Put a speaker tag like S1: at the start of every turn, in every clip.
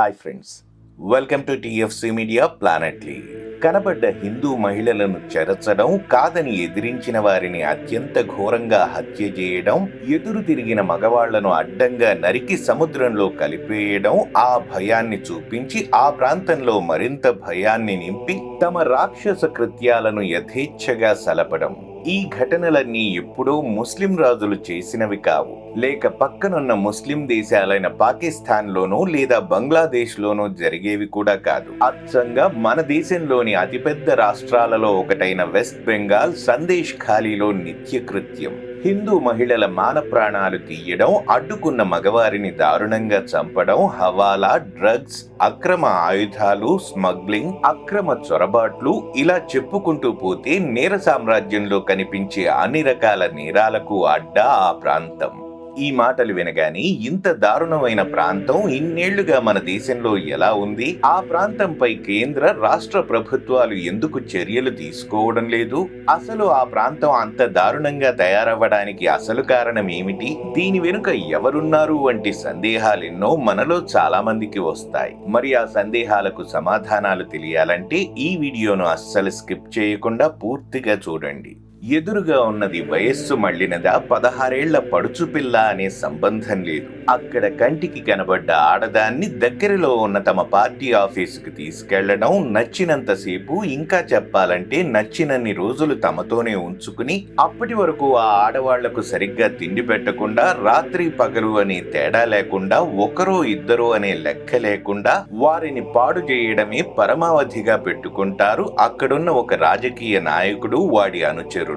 S1: Hi friends welcome to TFC media ప్లానెట్లీ కనబడ్డ హిందూ మహిళలను చెరచడం కాదని ఎదిరించిన వారిని అత్యంత ఘోరంగా హత్య చేయడం ఎదురు తిరిగిన మగవాళ్ళను అడ్డంగా నరికి సముద్రంలో కలిపేయడం ఆ భయాన్ని చూపించి ఆ ప్రాంతంలో మరింత భయాన్ని నింపి తమ రాక్షస కృత్యాలను యథేచ్ఛగా సలపడం. ఈ ఘటనలన్నీ ఎప్పుడో ముస్లిం రాజులు చేసినవి కావు. లేక పక్కనున్న ముస్లిం దేశాలైన పాకిస్తాన్లోనో లేదా బంగ్లాదేశ్లోనో జరిగేవి కూడా కాదు. అచ్చంగా మన దేశంలోని అతిపెద్ద రాష్ట్రాలలో ఒకటైన వెస్ట్ బెంగాల్ సందేశ్ ఖాళీలో నిత్యకృత్యం. హిందూ మహిళల మాన ప్రాణాలు తీయడం అడ్డుకున్న మగవారిని దారుణంగా చంపడం హవాలా డ్రగ్స్ అక్రమ ఆయుధాలు స్మగ్లింగ్ అక్రమ చొరబాట్లు ఇలా చెప్పుకుంటూ పోతే నేర సామ్రాజ్యంలో కనిపించే అన్ని రకాల నేరాలకు అడ్డా ఆ ప్రాంతం. ఈ మాటలు వినగానే ఇంత దారుణమైన ప్రాంతం ఇన్నేళ్ళుగా మన దేశంలో ఎలా ఉంది? ఆ ప్రాంతంపై కేంద్ర రాష్ట్ర ప్రభుత్వాలు ఎందుకు చర్యలు తీసుకోవడం లేదు? అసలు ఆ ప్రాంతం అంత దారుణంగా తయారవ్వడానికి అసలు కారణం ఏమిటి? దీని వెనుక ఎవరున్నారు వంటి సందేహాలెన్నో మనలో చాలా మందికి వస్తాయి. మరి ఆ సందేహాలకు సమాధానాలు తెలియాలంటే ఈ వీడియోను అస్సలు స్కిప్ చేయకుండా పూర్తిగా చూడండి. ఎదురుగా ఉన్నది వయస్సు మళ్ళినదా పదహారేళ్ళ పడుచు పిల్ల అనే సంబంధం లేదు. అక్కడ కంటికి కనబడ్డ ఆడదాన్ని దగ్గరలో ఉన్న తమ పార్టీ ఆఫీసుకు తీసుకెళ్ళడం నచ్చినంతసేపు ఇంకా చెప్పాలంటే నచ్చినన్ని రోజులు తమతోనే ఉంచుకుని అప్పటి వరకు ఆ ఆడవాళ్ళకు సరిగ్గా తిండి పెట్టకుండా రాత్రి పగలు అనే తేడా లేకుండా ఒకరో ఇద్దరో అనే లెక్క లేకుండా వారిని పాడు చేయడమే పరమావధిగా పెట్టుకుంటారు. అక్కడున్న ఒక రాజకీయ నాయకుడు వాడి అనుచరు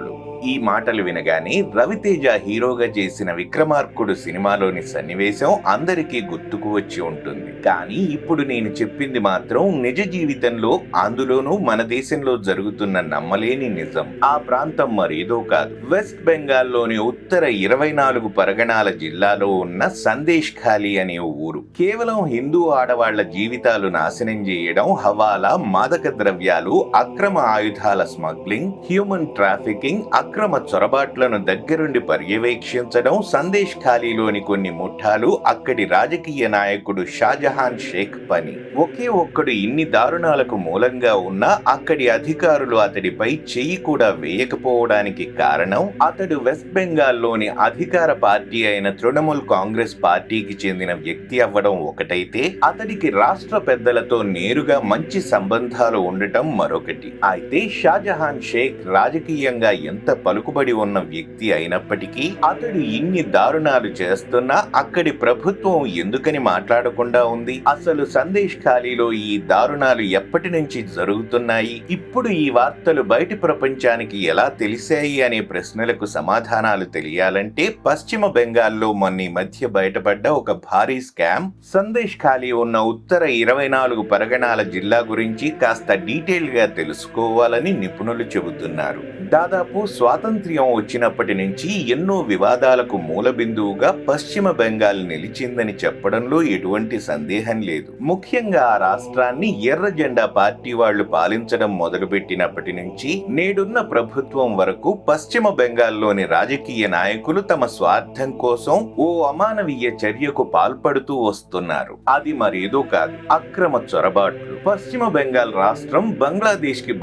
S1: ఈ మాటలు వినగానే రవితేజ హీరోగా చేసిన విక్రమార్కుడు సినిమాలోని సన్నివేశం అందరికీ గుర్తుకు వచ్చి ఉంటుంది. కానీ ఇప్పుడు నేను చెప్పింది మాత్రం నిజ జీవితంలో అందులోనూ మన దేశంలో జరుగుతున్న నమ్మలేని నిజం. ఆ ప్రాంతం మరేదో కాదు. వెస్ట్ బెంగాల్లోని ఉత్తర ఇరవై నాలుగు పరగణాల జిల్లాలో ఉన్న సందేశ్ ఖాళీ అనే ఊరు. కేవలం హిందూ ఆడవాళ్ళ జీవితాలు నాశనం చేయడం హవాలా మాదక ద్రవ్యాలు అక్రమ ఆయుధాల స్మగ్లింగ్ హ్యూమన్ ట్రాఫికింగ్ అక్రమ చొరబాట్లను దగ్గరుండి పర్యవేక్షించడం సందేశ్ ఖాళీలోని కొన్ని ముఠాలు అక్కడి రాజకీయ నాయకుడు షాజహాన్ షేక్ పని. ఒకే ఒక్కడు ఇన్ని దారుణాలకు మూలంగా ఉన్నా అక్కడి అధికారులు అతడిపై చెయ్యి కూడా వేయకపోవడానికి కారణం అతడు వెస్ట్ బెంగాల్లోని అధికార పార్టీ అయిన తృణమూల్ కాంగ్రెస్ పార్టీకి చెందిన వ్యక్తి అవ్వడం ఒకటైతే అతడికి రాష్ట్ర పెద్దలతో నేరుగా మంచి సంబంధాలు ఉండటం మరొకటి. అయితే షాజహాన్ షేక్ రాజకీయంగా ఎంత పలుకుబడి ఉన్న వ్యక్తి అయినప్పటికీ అతడు ఇన్ని దారుణాలు చేస్తున్నా అక్కడి ప్రభుత్వం ఎందుకని మాట్లాడకుండా ఉంది? అసలు సందేశ్ ఖాళీలో ఈ దారుణాలు ఎప్పటి నుంచి జరుగుతున్నాయి? ఇప్పుడు ఈ వార్తలు బయటి ప్రపంచానికి ఎలా తెలిసాయి అనే ప్రశ్నలకు సమాధానాలు తెలియాలంటే పశ్చిమ బెంగాల్లో మొన్న ఈ మధ్య బయటపడ్డ ఒక భారీ స్కామ్. సందేశ్ ఖాళీ ఉన్న ఉత్తర ఇరవై నాలుగు పరగణాల జిల్లా గురించి కాస్త డీటెయిల్గా తెలుసుకోవాలని నిపుణులు చెబుతున్నారు. దాదాపు స్వాతంత్ర్యం వచ్చినప్పటి నుంచి ఎన్నో వివాదాలకు మూలబిందువుగా పశ్చిమ బెంగాల్ నిలిచిందని చెప్పడంలో ఎటువంటి సందేహం లేదు. ముఖ్యంగా ఆ రాష్ట్రాన్ని ఎర్ర జెండా పార్టీ వాళ్ళు పాలించడం మొదలుపెట్టినప్పటి నుంచి నేడున్న ప్రభుత్వం వరకు పశ్చిమ బెంగాల్లోని రాజకీయ నాయకులు తమ స్వార్థం కోసం ఓ అమానవీయ చర్యకు పాల్పడుతూ వస్తున్నారు. అది మరేదో కాదు అక్రమ చొరబాట్లు. పశ్చిమ బెంగాల్ రాష్ట్రం బంగ్లాదేశ్కి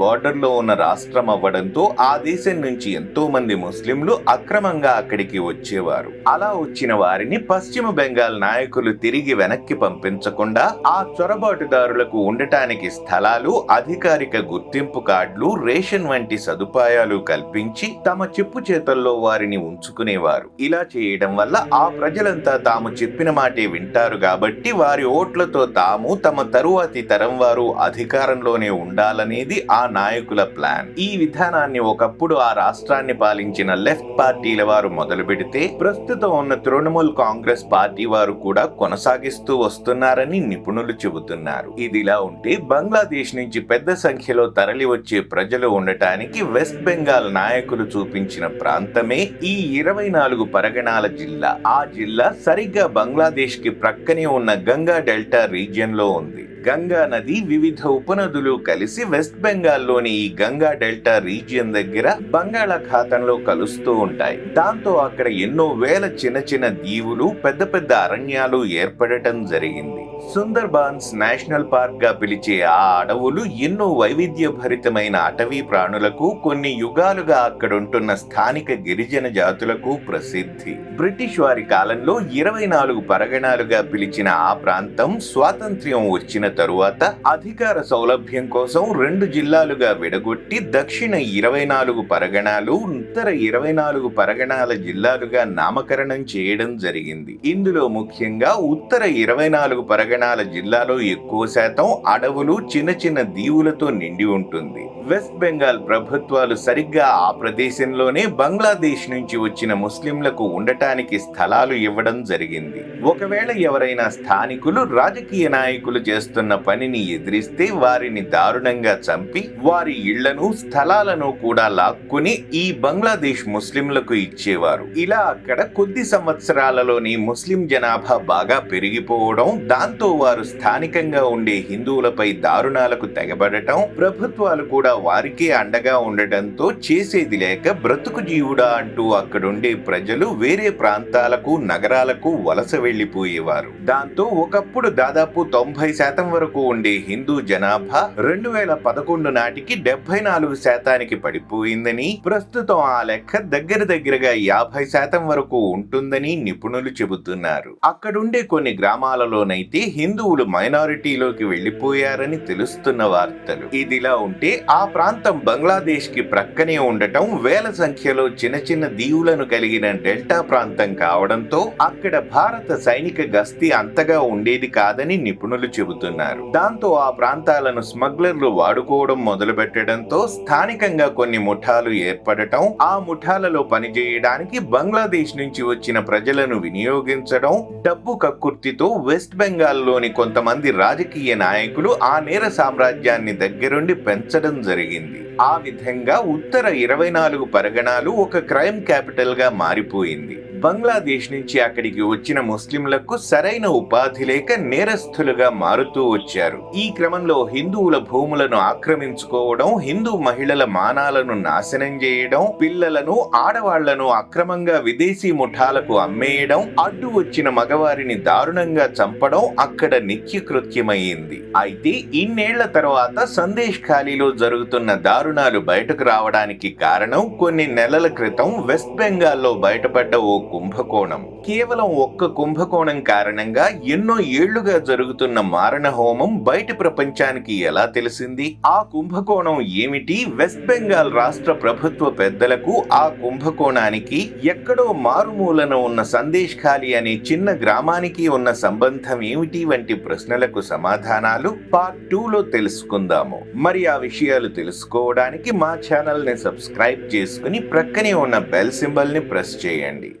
S1: ఉన్న రాష్ట్రం అవ్వడంతో ఆ దేశం నుంచి ఎంతో మంది ముస్లింలు అక్రమంగా అక్కడికి వచ్చేవారు. అలా వచ్చిన వారిని పశ్చిమ బెంగాల్ నాయకులు తిరిగి వెనక్కి పంపించకుండా ఆ చొరబాటుదారులకు ఉండటానికి స్థలాలు అధికారిక గుర్తింపు కార్డులు రేషన్ వంటి సదుపాయాలు కల్పించి తమ చెప్పు చేతల్లో వారిని ఉంచుకునేవారు. ఇలా చేయడం వల్ల ఆ ప్రజలంతా తాము చెప్పిన మాటే వింటారు కాబట్టి వారి ఓట్లతో తాము తమ తరువాతి తరం వారు వారు అధికారంలోనే ఉండాలనేది ఆ నాయకుల ప్లాన్. ఈ విధానాన్ని ఒకప్పుడు ఆ రాష్ట్రాన్ని పాలించిన లెఫ్ట్ పార్టీల వారు మొదలు పెడితే ప్రస్తుతం ఉన్న తృణమూల్ కాంగ్రెస్ పార్టీ వారు కూడా కొనసాగిస్తూ వస్తున్నారని నిపుణులు చెబుతున్నారు. ఇదిలా ఉంటే బంగ్లాదేశ్ నుంచి పెద్ద సంఖ్యలో తరలి వచ్చే ప్రజలు ఉండటానికి వెస్ట్ బెంగాల్ నాయకులు చూపించిన ప్రాంతమే ఈ ఇరవై నాలుగు పరగణాల జిల్లా. ఆ జిల్లా సరిగ్గా బంగ్లాదేశ్కి ప్రక్కనే ఉన్న గంగా డెల్టా రీజియన్లో ఉంది. గంగా నది వివిధ ఉపనదులు కలిసి వెస్ట్ బెంగాల్లోని ఈ గంగా డెల్టా రీజియన్ దగ్గర బంగాళాఖాతంలో కలుస్తూ ఉంటాయి. దాంతో అక్కడ ఎన్నో వేల చిన్న చిన్న దీవులు పెద్ద పెద్ద అరణ్యాలు ఏర్పడటం జరిగింది. సుందర్బాన్స్ నేషనల్ పార్క్గా పిలిచే ఆ అడవులు ఎన్నో వైవిధ్యభరితమైన అటవీ ప్రాణులకు కొన్ని యుగాలుగా అక్కడుంటున్న స్థానిక గిరిజన జాతులకు ప్రసిద్ధి. బ్రిటిష్ వారి కాలంలో ఇరవై నాలుగు పరగణాలుగా పిలిచిన ఆ ప్రాంతం స్వాతంత్ర్యం వచ్చిన తరువాత అధికార సౌలభ్యం కోసం రెండు జిల్లాలుగా విడగొట్టి దక్షిణ ఇరవై నాలుగు పరగణాలు ఉత్తర ఇరవై నాలుగు పరగణాల జిల్లాలుగా నామకరణం చేయడం జరిగింది. ఇందులో ముఖ్యంగా ఉత్తర ఇరవై నాలుగు పరగణాల జిల్లాలో ఎక్కువ శాతం అడవులు చిన్న చిన్న దీవులతో నిండి ఉంటుంది. వెస్ట్ బెంగాల్ ప్రభుత్వాలు సరిగ్గా ఆ ప్రదేశంలోనే బంగ్లాదేశ్ నుంచి వచ్చిన ముస్లింలకు ఉండటానికి స్థలాలు ఇవ్వడం జరిగింది. ఒకవేళ ఎవరైనా స్థానికులు రాజకీయ నాయకులు చేస్తున్న పనిని ఎదిరిస్తే వారిని దారుణంగా చంపి వారి ఇళ్ళను స్థలాలను కూడా లాక్కుని ఈ బంగ్లాదేశ్ ముస్లింలకు ఇచ్చేవారు. ఇలా అక్కడ కొద్ది సంవత్సరాలలోని ముస్లిం జనాభా బాగా పెరిగిపోవడం దాంతో వారు స్థానికంగా ఉండే హిందువులపై దారుణాలకు తెగబడటం ప్రభుత్వాలు కూడా వారికే అండగా ఉండటంతో చేసేది లేక బ్రతుకు జీవుడా అంటూ అక్కడుండే ప్రజలు వేరే ప్రాంతాలకు నగరాలకు వలస వెళ్ళిపోయేవారు దాంతో ఒకప్పుడు దాదాపు తొంభై శాతం వరకు ఉండే హిందూ జనాభా రెండు వేల పదకొండు నాటికి డెబ్బై నాలుగు శాతానికి పడిపోయిందని ప్రస్తుతం ఆ లెక్క దగ్గర దగ్గరగా యాభై శాతం వరకు ఉంటుందని నిపుణులు చెబుతున్నారు. అక్కడుండే కొన్ని గ్రామాలలోనైతే హిందువులు మైనారిటీలోకి వెళ్ళిపోయారని తెలుస్తున్న వార్తలు. ఇదిలా ఉంటే ఆ ప్రాంతం బంగ్లాదేశ్కి ప్రక్కనే ఉండటం వేల సంఖ్యలో చిన్న చిన్న దీవులను కలిగిన డెల్టా ప్రాంతం కావడంతో అక్కడ భారత సైనిక గస్తీ అంతగా ఉండేది కాదని నిపుణులు చెబుతున్నారు. దాంతో ఆ ప్రాంతాలను స్మగ్లర్లు వాడుకోవడం మొదలు పెట్టడంతో స్థానికంగా కొన్ని ముఠాలు ఏర్పడటం ఆ ముఠాలలో పనిచేయడానికి బంగ్లాదేశ్ నుంచి వచ్చిన ప్రజలను వినియోగించడం డబ్బు కక్కుర్తితో వెస్ట్ బెంగాల్లోని కొంతమంది రాజకీయ నాయకులు ఆ నేర సామ్రాజ్యాన్ని దగ్గరుండి పెంచడం జరిగింది. ఆ విధంగా ఉత్తర ఇరవై నాలుగు పరగణాలు ఒక క్రైమ్ క్యాపిటల్గా మారిపోయింది. బంగ్లాదేశ్ నుంచి అక్కడికి వచ్చిన ముస్లింలకు సరైన ఉపాధి లేక నేరస్తులుగా మారుతూ వచ్చారు. ఈ క్రమంలో హిందువుల భూములను ఆక్రమించుకోవడం హిందూ మహిళల మానాలను నాశనం చేయడం పిల్లలను ఆడవాళ్ళను అక్రమంగా విదేశీ ముఠాలకు అమ్మేయడం అడ్డు వచ్చిన మగవారిని దారుణంగా చంపడం అక్కడ నిత్యకృత్యమయ్యింది అయితే ఇన్నేళ్ళ తర్వాత సందేశ్ ఖాళీలో జరుగుతున్న దారుణాలు బయటకు రావడానికి కారణం కొన్ని నెలల క్రితం వెస్ట్ బెంగాల్లో బయటపడ్డ ఓ కుంభకోణం. కేవలం ఒక్క కుంభకోణం కారణంగా ఎన్నో ఏళ్ళుగా జరుగుతున్న మారణ హోమం బయట ప్రపంచానికి ఎలా తెలిసింది? ఆ కుంభకోణం ఏమిటి? వెస్ట్ బెంగాల్ రాష్ట్ర ప్రభుత్వ పెద్దలకు ఆ కుంభకోణానికి ఎక్కడో మారుమూలన ఉన్న సందేశ్ ఖాళీ అనే చిన్న గ్రామానికి ఉన్న సంబంధం ఏమిటి? వంటి ప్రశ్నలకు సమాధానాలు పార్ట్ టూలో తెలుసుకుందాము. మరి ఆ విషయాలు తెలుసుకోవడానికి మా ఛానల్ని సబ్స్క్రైబ్ చేసుకుని ప్రక్కనే ఉన్న బెల్ సింబల్ని ప్రెస్ చేయండి.